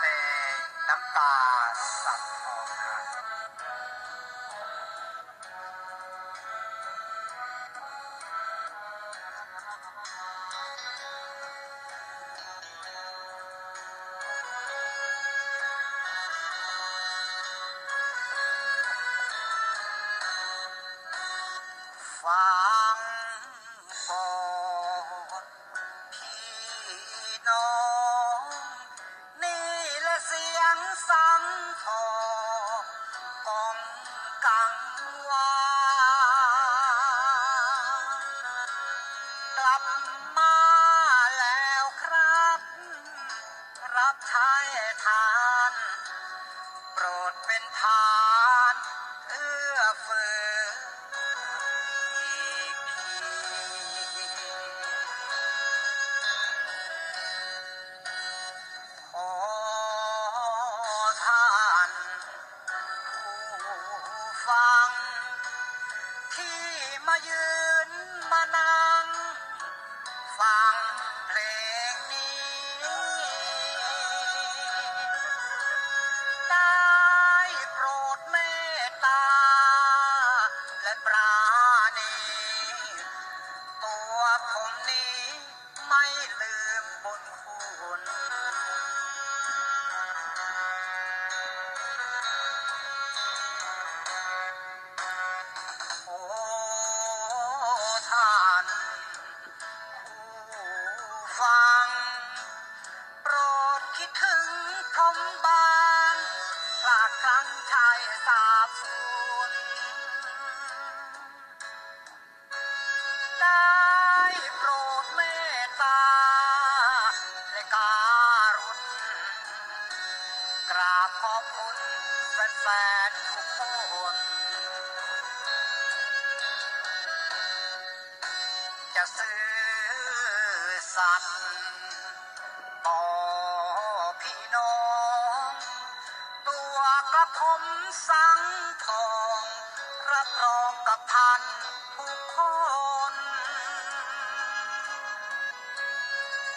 เพลงน้ำตาสัตว์ มาแล้วครับ รับใช้ทาน โปรดเป็นทานเอื้อเฟื้ออีกที ขอท่านผู้ฟังที่มายืน ดครั้งชายสาบสูญได้โปรดเมตตา และการุณกราบขอบคุณแฟนๆทุกคนจะซื้อสัตย์ ระผมสังทองรับรองกับท่านทุกคน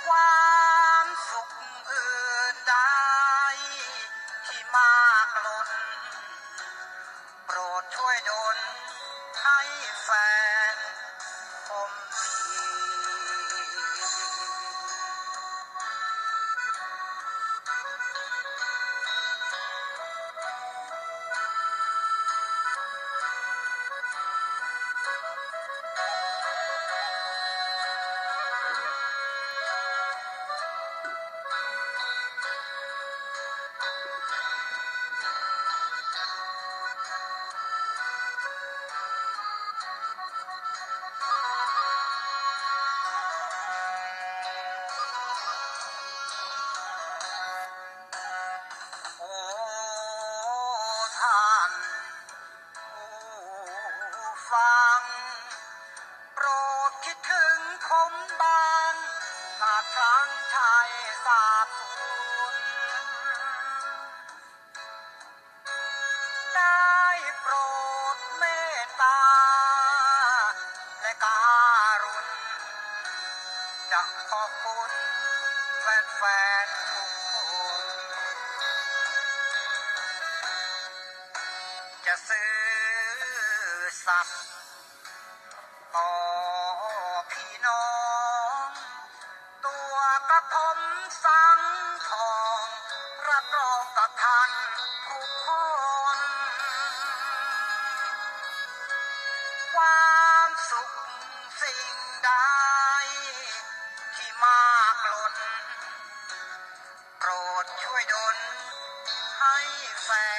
ความสุขอื่นใดที่มากล้น โปรดช่วยดลให้แฟนผมที ฟัง โปรดคิดถึงผมบ้างหากครั้งชายสาบสูญได้โปรดเมตตา และการุณจะขอบคุณแฟนๆทุกคนจะซื้อ สัตว์ต่อพี่น้อง ตัวกระผมสังทองรับรองกับท่านทุกคนความสุขสิ่งใดที่มากล้นโปรดช่วยดลให้แฟน